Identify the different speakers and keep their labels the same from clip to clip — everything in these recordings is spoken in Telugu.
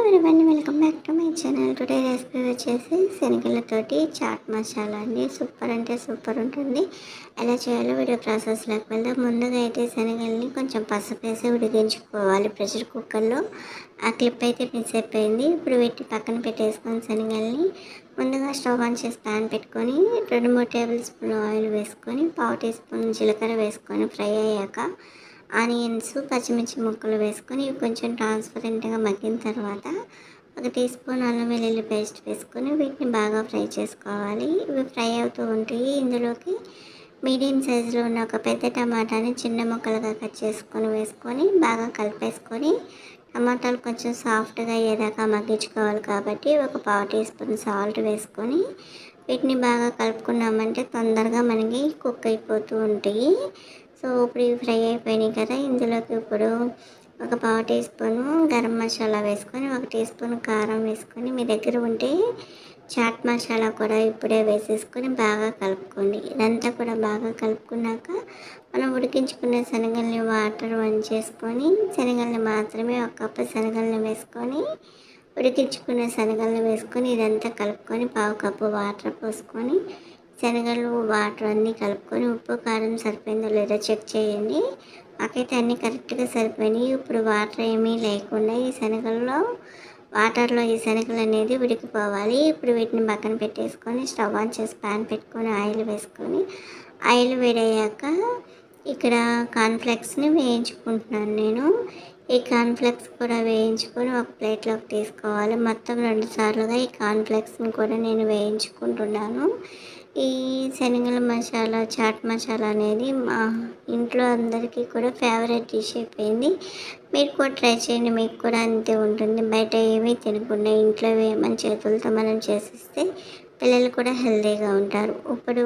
Speaker 1: ఎవరివన్నీ welcome back to my channel today recipe వచ్చేసి శనగలతోటి చాట్ మసాలా అండి. సూపర్ అంటే సూపర్ ఉంటుంది. ఎలా చేయాలో వీడియో ప్రాసెస్లోకి వెళ్దాం. ముందుగా అయితే శనగల్ని కొంచెం పసుపు వేసి ఉడికించుకోవాలి ప్రెషర్ కుక్కర్లో. ఆ క్లిప్ అయితే మిస్ అయిపోయింది. ఇప్పుడు పెట్టి పక్కన పెట్టేసుకొని శనగల్ని ముందుగా స్టవ్ ఆన్ చేసి ప్యాన్ పెట్టుకొని రెండు మూడు టేబుల్ స్పూన్ ఆయిల్ వేసుకొని పావు టీ స్పూన్ జీలకర్ర వేసుకొని ఫ్రై అయ్యాక ఆనియన్స్ పచ్చిమిర్చి ముక్కలు వేసుకొని ఇవి కొంచెం ట్రాన్స్పరెంట్గా మగ్గిన తర్వాత ఒక టీ స్పూన్ అల్లం వెల్లుల్లి పేస్ట్ వేసుకొని వీటిని బాగా ఫ్రై చేసుకోవాలి. ఇవి ఫ్రై అవుతూ ఉంటాయి. ఇందులోకి మీడియం సైజులో ఉన్న ఒక పెద్ద టమాటాని చిన్న ముక్కలుగా కట్ చేసుకొని వేసుకొని బాగా కలిపేసుకొని టమాటాలు కొంచెం సాఫ్ట్గా అయ్యేదాకా మగ్గించుకోవాలి కాబట్టి ఒక పావు టీ స్పూన్ సాల్ట్ వేసుకొని వీటిని బాగా కలుపుకున్నామంటే తొందరగా మనకి కుక్ అయిపోతూ ఉంటాయి. సో ఇప్పుడు ఇవి ఫ్రై అయిపోయినాయి కదా ఇందులోకి ఇప్పుడు ఒక పావు టీ స్పూను గరం మసాలా వేసుకొని ఒక టీ స్పూన్ కారం వేసుకొని మీ దగ్గర ఉంటే చాట్ మసాలా కూడా ఇప్పుడే వేసేసుకొని బాగా కలుపుకోండి. ఇదంతా కూడా బాగా కలుపుకున్నాక మనం ఉడికించుకున్న శనగల్ని వాటర్ వంచేసుకొని శనగల్ని మాత్రమే ఒక కప్పు శనగల్ని వేసుకొని ఉడికించుకున్న శనగల్ని వేసుకొని ఇదంతా కలుపుకొని పావు కప్పు వాటర్ పోసుకొని శనగలు వాటర్ అన్నీ కలుపుకొని ఉప్పు కారం సరిపోయిందో లేదో చెక్ చేయండి. మాకైతే అన్నీ కరెక్ట్గా సరిపోయినాయి. ఇప్పుడు వాటర్ ఏమీ లేకుండా ఈ శనగల్లో వాటర్లో ఈ శనగలు అనేది ఉడికిపోవాలి. ఇప్పుడు వీటిని పక్కన పెట్టేసుకొని స్టవ్ ఆన్ చేసి ప్యాన్ పెట్టుకొని ఆయిల్ వేసుకొని ఆయిల్ వేడయ్యాక ఇక్కడ కాన్ఫ్లెక్స్ని వేయించుకుంటున్నాను నేను. ఈ కాన్ఫ్లెక్స్ కూడా వేయించుకొని ఒక ప్లేట్లోకి తీసుకోవాలి. మొత్తం రెండు సార్లుగా ఈ కాన్ఫ్లెక్స్ని కూడా నేను వేయించుకుంటున్నాను. ఈ శనగల మసాలా చాట్ మసాలా అనేది మా ఇంట్లో అందరికీ కూడా ఫేవరెట్ డిష్ అయిపోయింది. మీరు కూడా ట్రై చేయండి మీకు కూడా అంతే ఉంటుంది. బయట ఏమీ తినకుండా ఇంట్లో మన చేతులతో మనం చేసిస్తే పిల్లలు కూడా హెల్తీగా ఉంటారు. ఇప్పుడు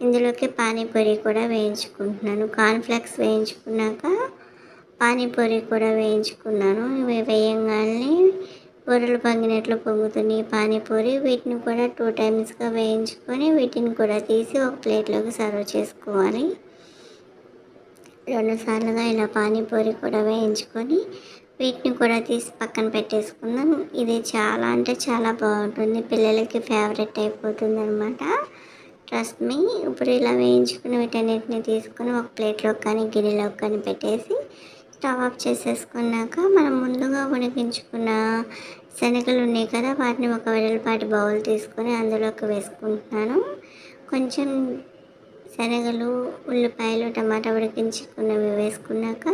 Speaker 1: ఇందులోకి పానీపూరి కూడా వేయించుకుంటున్నాను. కార్న్ఫ్లెక్స్ వేయించుకున్నాక పానీపూరి కూడా వేయించుకున్నాను. ఇవి వేయంగానే బొర్రలు పొంగినట్లు పొంగుతున్నాయి. పానీపూరి వీటిని కూడా టూ టైమ్స్గా వేయించుకొని వీటిని కూడా తీసి ఒక ప్లేట్లోకి సర్వ్ చేసుకోవాలి. రెండు సార్లుగా ఇలా పానీపూరి కూడా వేయించుకొని వీటిని కూడా తీసి పక్కన పెట్టేసుకుందాం. ఇది చాలా అంటే చాలా బాగుంటుంది. పిల్లలకి ఫేవరెట్ అయిపోతుంది అనమాట ట్రస్ట్ మీ. ఇప్పుడు ఇలా వేయించుకుని వీటన్నిటిని తీసుకొని ఒక ప్లేట్లో కానీ గిన్నెలో కానీ పెట్టేసి స్టవ్ ఆఫ్ చేసేసుకున్నాక మనం ముందుగా ఉడికించుకున్న శనగలు ఉన్నాయి కదా వాటిని ఒక వెడల్పాటి బౌల్ తీసుకొని అందులోకి వేసుకుంటున్నాను. కొంచెం శనగలు ఉల్లిపాయలు టమాటా ఉడికించుకున్నవి వేసుకున్నాక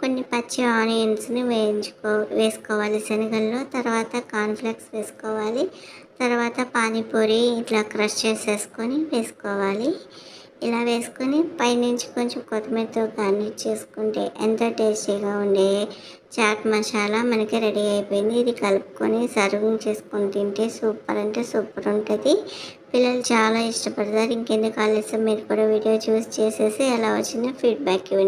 Speaker 1: కొన్ని పచ్చి ఆనియన్స్ని వేయించుకో వేసుకోవాలి శనగల్లో. తర్వాత కార్న్ఫ్లెక్స్ వేసుకోవాలి. తర్వాత పానీపూరి ఇట్లా క్రష్ చేసేసుకొని వేసుకోవాలి. ఇలా వేసుకొని పైనుంచి కొంచెం కొత్తిమీరతో గార్నిష్ చేసుకుంటే ఎంత టేస్టీగా ఉండే చాట్ మసాలా మనకి రెడీ అయిపోయింది. ఇది కలుపుకొని సర్వింగ్ చేసుకొని తింటే సూపర్ అంటే సూపర్ ఉంటుంది. పిల్లలు చాలా ఇష్టపడతారు. ఇంకెందుకు ఆలస్యం? మీరు కూడా వీడియో చూసి చేసేసి ఎలా వచ్చిందో ఫీడ్బ్యాక్ ఇవ్వండి.